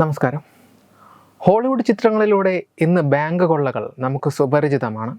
നമസ്കാരം. ഹോളിവുഡ് ചിത്രങ്ങളിലൂടെ ഇന്ന് ബാങ്ക് കൊള്ളകൾ നമുക്ക് സുപരിചിതമാണ്.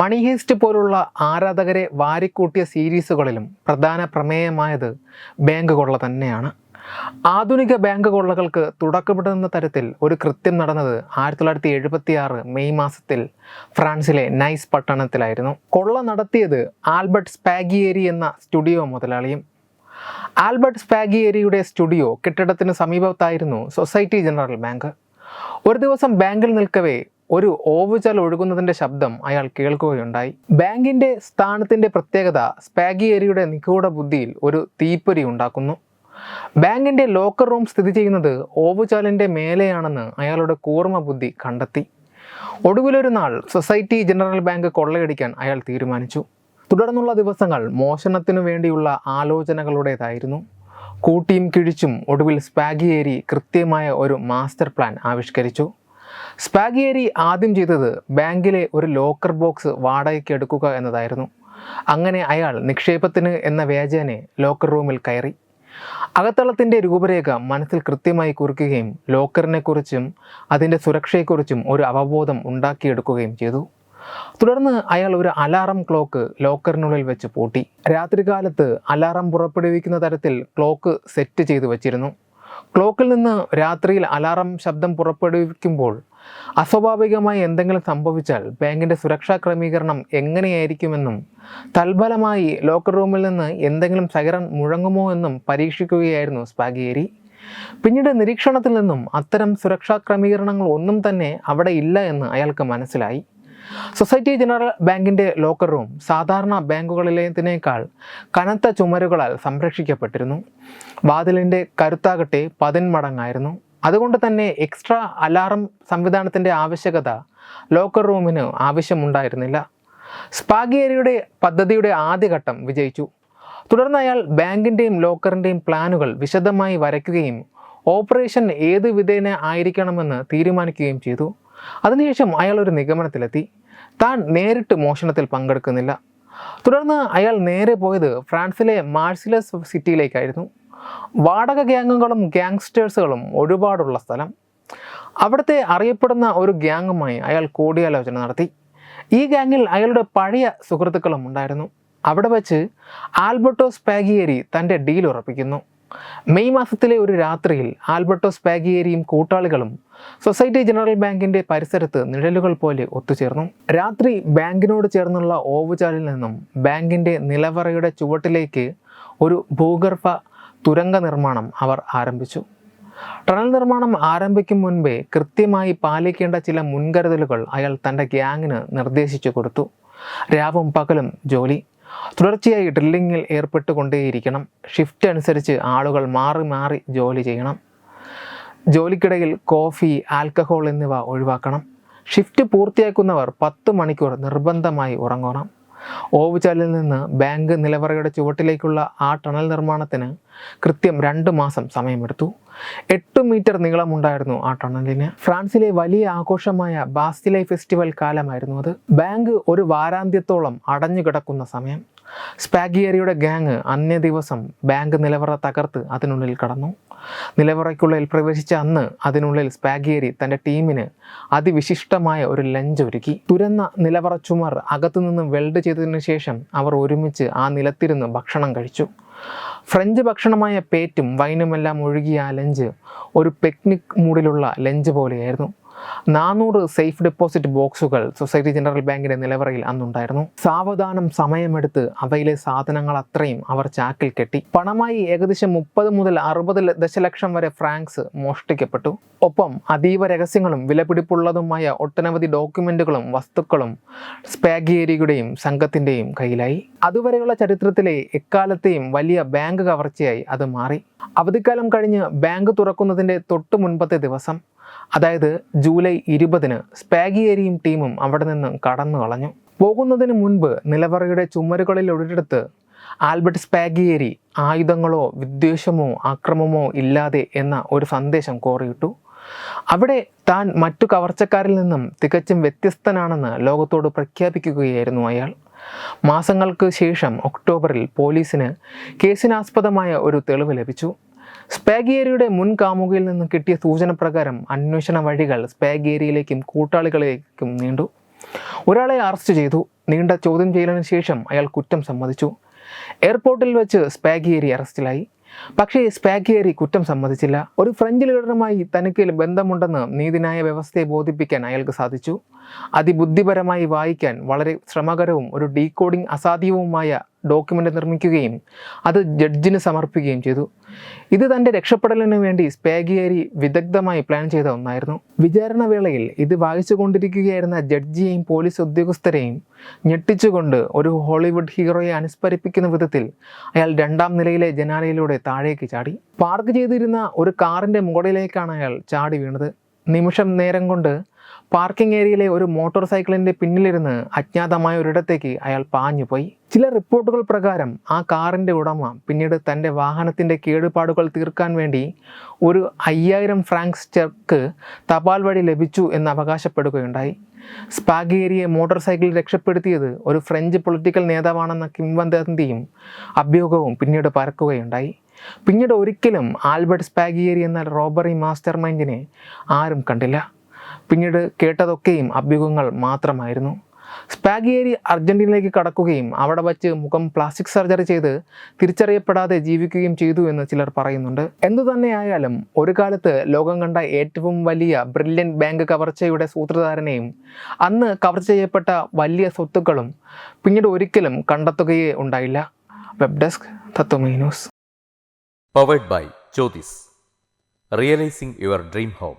മണി ഹേസ്റ്റ് പോലുള്ള ആരാധകരെ വാരിക്കൂട്ടിയ സീരീസുകളിലും പ്രധാന പ്രമേയമായത് ബാങ്ക് കൊള്ള തന്നെയാണ്. ആധുനിക ബാങ്ക് കൊള്ളകൾക്ക് തുടക്കമിടുന്ന തരത്തിൽ ഒരു കൃത്യം നടന്നത് ആയിരത്തി തൊള്ളായിരത്തി എഴുപത്തി ആറ് മെയ് മാസത്തിൽ ഫ്രാൻസിലെ നൈസ് പട്ടണത്തിലായിരുന്നു. കൊള്ള നടത്തിയത് ആൽബർട്ട് സ്പാഗിയേരി എന്ന സ്റ്റുഡിയോ മുതലാളിയും ആൽബർട്ട് സ്പാഗിയേരിയുടെ സ്റ്റുഡിയോ കെട്ടിടത്തിന് സമീപത്തായിരുന്നു സൊസൈറ്റി ജനറൽ ബാങ്ക്. ഒരു ദിവസം ബാങ്കിൽ നിൽക്കവേ ഒരു ഓവുചൽ ഒഴുകുന്നതിന്റെ ശബ്ദം അയാൾ കേൾക്കുകയുണ്ടായി. ബാങ്കിന്റെ സ്ഥാനത്തിന്റെ പ്രത്യേകത സ്പാഗിയേരിയുടെ നിഗൂഢ ബുദ്ധിയിൽ ഒരു തീപ്പൊരി ഉണ്ടാക്കുന്നു. ബാങ്കിന്റെ ലോക്കർ റൂം സ്ഥിതി ചെയ്യുന്നത് ഓവുചാലിന്റെ മേലെയാണെന്ന് അയാളുടെ കൂർമ്മ ബുദ്ധി കണ്ടെത്തി. ഒടുവിലൊരു നാൾ സൊസൈറ്റി ജനറൽ ബാങ്ക് കൊള്ളയടിക്കാൻ അയാൾ തീരുമാനിച്ചു. തുടർന്നുള്ള ദിവസങ്ങൾ മോഷണത്തിനു വേണ്ടിയുള്ള ആലോചനകളുടേതായിരുന്നു. കൂട്ടിയും കിഴിച്ചും ഒടുവിൽ സ്പാഗിയേരി കൃത്യമായ ഒരു മാസ്റ്റർ പ്ലാൻ ആവിഷ്കരിച്ചു. സ്പാഗിയേരി ആദ്യം ചെയ്തത് ബാങ്കിലെ ഒരു ലോക്കർ ബോക്സ് വാടകയ്ക്ക് എടുക്കുക എന്നതായിരുന്നു. അങ്ങനെ അയാൾ നിക്ഷേപത്തിന് എന്ന വ്യാജേനെ ലോക്കർ റൂമിൽ കയറി. അകത്തളത്തിന്റെ രൂപരേഖ മനസ്സിൽ കൃത്യമായി കുറിക്കുകയും ലോക്കറിനെക്കുറിച്ചും അതിന്റെ സുരക്ഷയെക്കുറിച്ചും ഒരു അവബോധം ഉണ്ടാക്കിയെടുക്കുകയും ചെയ്തു. തുടർന്ന് അയാൾ ഒരു അലാറം ക്ലോക്ക് ലോക്കറിനുള്ളിൽ വെച്ച് പൂട്ടി. രാത്രികാലത്ത് അലാറം പുറപ്പെടുവിക്കുന്ന തരത്തിൽ ക്ലോക്ക് സെറ്റ് ചെയ്തു വച്ചിരുന്നു. ക്ലോക്കിൽ നിന്ന് രാത്രിയിൽ അലാറം ശബ്ദം പുറപ്പെടുവിക്കുമ്പോൾ അസ്വാഭാവികമായി എന്തെങ്കിലും സംഭവിച്ചാൽ ബാങ്കിന്റെ സുരക്ഷാ ക്രമീകരണം എങ്ങനെയായിരിക്കുമെന്നും തൽഫലമായി ലോക്കർ റൂമിൽ നിന്ന് എന്തെങ്കിലും സൈറൺ മുഴങ്ങുമോ എന്നും പരീക്ഷിക്കുകയായിരുന്നു സ്പാഗിയേരി പിന്നീട് നിരീക്ഷണത്തിൽ നിന്നും അത്തരം സുരക്ഷാ ക്രമീകരണങ്ങൾ ഒന്നും തന്നെ അവിടെ ഇല്ല എന്ന് അയാൾക്ക് മനസ്സിലായി. സൊസൈറ്റി ജനറൽ ബാങ്കിന്റെ ലോക്കർ റൂം സാധാരണ ബാങ്കുകളിലേതിനേക്കാൾ കനത്ത ചുമരുകളാൽ സംരക്ഷിക്കപ്പെട്ടിരുന്നു. വാതിലിന്റെ കരുത്താകട്ടെ പതിന്മടങ്ങായിരുന്നു. അതുകൊണ്ട് തന്നെ എക്സ്ട്രാ അലാറം സംവിധാനത്തിന്റെ ആവശ്യകത ലോക്കർ റൂമിന് ആവശ്യമുണ്ടായിരുന്നില്ല. സ്പാഗിയേരിയുടെ പദ്ധതിയുടെ ആദ്യഘട്ടം വിജയിച്ചു. തുടർന്ന് അയാൾ ബാങ്കിന്റെയും ലോക്കറിന്റെയും പ്ലാനുകൾ വിശദമായി വരയ്ക്കുകയും ഓപ്പറേഷൻ ഏത് വിധേന ആയിരിക്കണമെന്ന് തീരുമാനിക്കുകയും ചെയ്തു. അതിനുശേഷം അയാൾ ഒരു നിഗമനത്തിലെത്തി. താൻ നേരിട്ട് മോഷണത്തിൽ പങ്കെടുക്കുന്നില്ല. തുടർന്ന് അയാൾ നേരെ പോയത് ഫ്രാൻസിലെ മാർസിലസ് സിറ്റിയിലേക്കായിരുന്നു. വാടക ഗ്യാങ്ങുകളും ഗ്യാങ്സ്റ്റേഴ്സുകളും ഒരുപാടുള്ള സ്ഥലം. അവിടുത്തെ അറിയപ്പെടുന്ന ഒരു ഗ്യാങ്ങുമായി അയാൾ കൂടിയാലോചന നടത്തി. ഈ ഗ്യാങ്ങിൽ അയാളുടെ പഴയ സുഹൃത്തുക്കളും ഉണ്ടായിരുന്നു. അവിടെ വെച്ച് ആൽബർട്ടോ സ്പാഗിയേരി തന്റെ ഡീൽ ഉറപ്പിക്കുന്നു. മെയ് മാസത്തിലെ ഒരു രാത്രിയിൽ ആൽബർട്ടോ സ്പാഗിയേരിയും കൂട്ടാളികളും സൊസൈറ്റി ജനറൽ ബാങ്കിന്റെ പരിസരത്ത് നിഴലുകൾ പോലെ ഒത്തുചേർന്നു. രാത്രി ബാങ്കിനോട് ചേർന്നുള്ള ഓവുചാലിൽ നിന്നും ബാങ്കിന്റെ നിലവറയുടെ ചുവട്ടിലേക്ക് ഒരു ഭൂഗർഭ തുരങ്ക നിർമ്മാണം അവർ ആരംഭിച്ചു. ടണൽ നിർമ്മാണം ആരംഭിക്കും മുൻപേ കൃത്യമായി പാലിക്കേണ്ട ചില മുൻകരുതലുകൾ അയാൾ തന്റെ ഗ്യാങ്ങിന് നിർദ്ദേശിച്ചു കൊടുത്തു. രാവും പകലും ജോലി. തുടർച്ചയായി ഡ്രില്ലിങ്ങിൽ ഏർപ്പെട്ടുകൊണ്ടേയിരിക്കണം. ഷിഫ്റ്റ് അനുസരിച്ച് ആളുകൾ മാറി മാറി ജോലി ചെയ്യണം. ജോലിക്കിടയിൽ കോഫി ആൽക്കഹോൾ എന്നിവ ഒഴിവാക്കണം. ഷിഫ്റ്റ് പൂർത്തിയാക്കുന്നവർ പത്ത് മണിക്കൂർ നിർബന്ധമായി ഉറങ്ങണം. ഓവുചാലിൽ നിന്ന് ബാങ്ക് നിലവറയുടെ ചുവട്ടിലേക്കുള്ള ആ ടണൽ നിർമ്മാണത്തിന് കൃത്യം രണ്ട് മാസം സമയമെടുത്തു. എട്ട് മീറ്റർ നീളമുണ്ടായിരുന്നു ആ ടണലിന്. ഫ്രാൻസിലെ വലിയ ആഘോഷമായ ബാസ്റ്റിലൈ ഫെസ്റ്റിവൽ കാലമായിരുന്നു അത്. ബാങ്ക് ഒരു വാരാന്ത്യത്തോളം അടഞ്ഞു കിടക്കുന്ന സമയം. സ്പാഗിയറിയുടെ ഗാങ് അന്നേ ദിവസം ബാങ്ക് നിലവറ തകർത്ത് അതിനുള്ളിൽ കടന്നു. നിലവറയ്ക്കുള്ളിൽ പ്രവേശിച്ച അന്ന് അതിനുള്ളിൽ സ്പാഗിയറി തന്റെ ടീമിന് അതിവിശിഷ്ടമായ ഒരു ലഞ്ച് ഒരുക്കി. തുരന്ന നിലവറ ചുമർ അകത്തുനിന്ന് വെൽഡ് ചെയ്തതിനു ശേഷം അവർ ഒരുമിച്ച് ആ നിലത്തിരുന്ന് ഭക്ഷണം കഴിച്ചു. ഫ്രഞ്ച് ഭക്ഷണമായ പേറ്റും വൈനുമെല്ലാം ഒഴുകിയ ആ ലഞ്ച് ഒരു പിക്നിക് മൂഡിലുള്ള ലഞ്ച് പോലെയായിരുന്നു. നാനൂറ് സേഫ് ഡെപ്പോസിറ്റ് ബോക്സുകൾ സൊസൈറ്റി ജനറൽ ബാങ്കിന്റെ നിലവറയിൽ അന്നുണ്ടായിരുന്നു. സാവധാനം സമയമെടുത്ത് അവയിലെ സാധനങ്ങൾ അത്രയും അവർ ചാക്കിൽ കെട്ടി. പണമായി ഏകദേശം മുപ്പത് മുതൽ അറുപത് ദശലക്ഷം വരെ ഫ്രാങ്ക്സ് മോഷ്ടിക്കപ്പെട്ടു. ഒപ്പം അതീവ രഹസ്യങ്ങളും വിലപിടിപ്പുള്ളതുമായ ഒട്ടനവധി ഡോക്യുമെന്റുകളും വസ്തുക്കളും സ്പാഗിയേരിയുടെയും സംഘത്തിന്റെയും കയ്യിലായി. അതുവരെയുള്ള ചരിത്രത്തിലെ എക്കാലത്തെയും വലിയ ബാങ്ക് കവർച്ചയായി അത് മാറി. അവധിക്കാലം കഴിഞ്ഞ് ബാങ്ക് തുറക്കുന്നതിന്റെ തൊട്ടു മുൻപത്തെ ദിവസം അതായത് ജൂലൈ ഇരുപതിന് സ്പാഗിയേരിയും ടീമും അവിടെ നിന്ന് കടന്നു കളഞ്ഞു. പോകുന്നതിന് മുൻപ് നിലവറയുടെ ചുമരുകളിൽ ഒരിടത്ത് ആൽബർട്ട് സ്പാഗിയേരി ആയുധങ്ങളോ വിദ്വേഷമോ ആക്രമമോ ഇല്ലാതെ എന്ന ഒരു സന്ദേശം കോറിയിട്ടു. അവിടെ താൻ മറ്റു കവർച്ചക്കാരിൽ നിന്നും തികച്ചും വ്യത്യസ്തനാണെന്ന് ലോകത്തോട് പ്രഖ്യാപിക്കുകയായിരുന്നു അയാൾ. മാസങ്ങൾക്ക് ശേഷം ഒക്ടോബറിൽ പോലീസിന് കേസിനാസ്പദമായ ഒരു തെളിവ് ലഭിച്ചു. സ്പാഗേരിയുടെ മുൻ കാമുകയിൽ നിന്ന് കിട്ടിയ സൂചന പ്രകാരം അന്വേഷണ വഴികൾ സ്പാഗേരിയിലേക്കും കൂട്ടാളികളിലേക്കും നീണ്ടു. ഒരാളെ അറസ്റ്റ് ചെയ്തു. നീണ്ട ചോദ്യം ചെയ്യലിന് ശേഷം അയാൾ കുറ്റം സമ്മതിച്ചു. എയർപോർട്ടിൽ വെച്ച് സ്പാഗിയേരി അറസ്റ്റിലായി. പക്ഷേ സ്പാഗിയേരി കുറ്റം സമ്മതിച്ചില്ല. ഒരു ഫ്രഞ്ച് ലീഡറുമായി തനിക്ക് ബന്ധമുണ്ടെന്ന് നീതിന്യായ വ്യവസ്ഥയെ ബോധിപ്പിക്കാൻ അയാൾക്ക് സാധിച്ചു. അതിബുദ്ധിപരമായി വായിക്കാൻ വളരെ ശ്രമകരവും ഒരു ഡീകോഡിംഗ് അസാധ്യവുമായ ഡോക്യുമെന്റ് നിർമ്മിക്കുകയും അത് ജഡ്ജിന് സമർപ്പിക്കുകയും ചെയ്തു. ഇത് തന്റെ രക്ഷപ്പെടലിന് വേണ്ടി സ്പാഗിയേരി വിദഗ്ധമായി പ്ലാൻ ചെയ്ത ഒന്നായിരുന്നു. വിചാരണ വേളയിൽ ഇത് വായിച്ചുകൊണ്ടിരിക്കുകയായിരുന്ന ജഡ്ജിയെയും പോലീസ് ഉദ്യോഗസ്ഥരെയും ഞെട്ടിച്ചുകൊണ്ട് ഒരു ഹോളിവുഡ് ഹീറോയെ അനുസ്മരിപ്പിക്കുന്ന വിധത്തിൽ അയാൾ രണ്ടാം നിലയിലെ ജനാലയിലൂടെ താഴേക്ക് ചാടി. പാർക്ക് ചെയ്തിരുന്ന ഒരു കാറിന്റെ മുകളിലേക്കാണ് അയാൾ ചാടി വീണത്. നിമിഷം നേരം കൊണ്ട് പാർക്കിംഗ് ഏരിയയിലെ ഒരു മോട്ടോർ സൈക്കിളിന്റെ പിന്നിലിരുന്ന് അജ്ഞാതമായ ഒരിടത്തേക്ക് അയാൾ പാഞ്ഞുപോയി. ചില റിപ്പോർട്ടുകൾ പ്രകാരം ആ കാറിന്റെ ഉടമ പിന്നീട് തന്റെ വാഹനത്തിന്റെ കേടുപാടുകൾ തീർക്കാൻ വേണ്ടി ഒരു അയ്യായിരം ഫ്രാങ്ക്സ് ചെക്ക് തപാൽ വഴി ലഭിച്ചു എന്ന് അവകാശപ്പെടുകയുണ്ടായി. സ്പാഗേരിയെ മോട്ടോർ സൈക്കിൾ രക്ഷപ്പെടുത്തിയത് ഒരു ഫ്രഞ്ച് പൊളിറ്റിക്കൽ നേതാവാണെന്ന കിംവദന്തിയും അഭ്യൂഹവും പിന്നീട് പരക്കുകയുണ്ടായി. പിന്നീട് ഒരിക്കലും ആൽബർട്ട് സ്പാഗിയേരി എന്ന റോബറി മാസ്റ്റർ മൈൻഡിനെ ആരും കണ്ടില്ല. പിന്നീട് കേട്ടതൊക്കെയും അഭ്യൂഹങ്ങൾ മാത്രമായിരുന്നു. സ്പാഗിയേരി അർജന്റീനയിലേക്ക് കടക്കുകയും അവിടെ വച്ച് മുഖം പ്ലാസ്റ്റിക് സർജറി ചെയ്ത് തിരിച്ചറിയപ്പെടാതെ ജീവിക്കുകയും ചെയ്തു എന്ന് ചിലർ പറയുന്നുണ്ട്. എന്തു തന്നെയായാലും ഒരു കാലത്ത് ലോകം കണ്ട ഏറ്റവും വലിയ ബ്രില്യൻ ബാങ്ക് കവർച്ചയുടെ സൂത്രധാരനെയും അന്ന് കവർച്ച ചെയ്യപ്പെട്ട വലിയ സ്വത്തുക്കളും പിന്നീട് ഒരിക്കലും കണ്ടെത്തുകയേ ഉണ്ടായില്ല. Web desk Tatwamayi news. Powered by Jyothis realising your dream home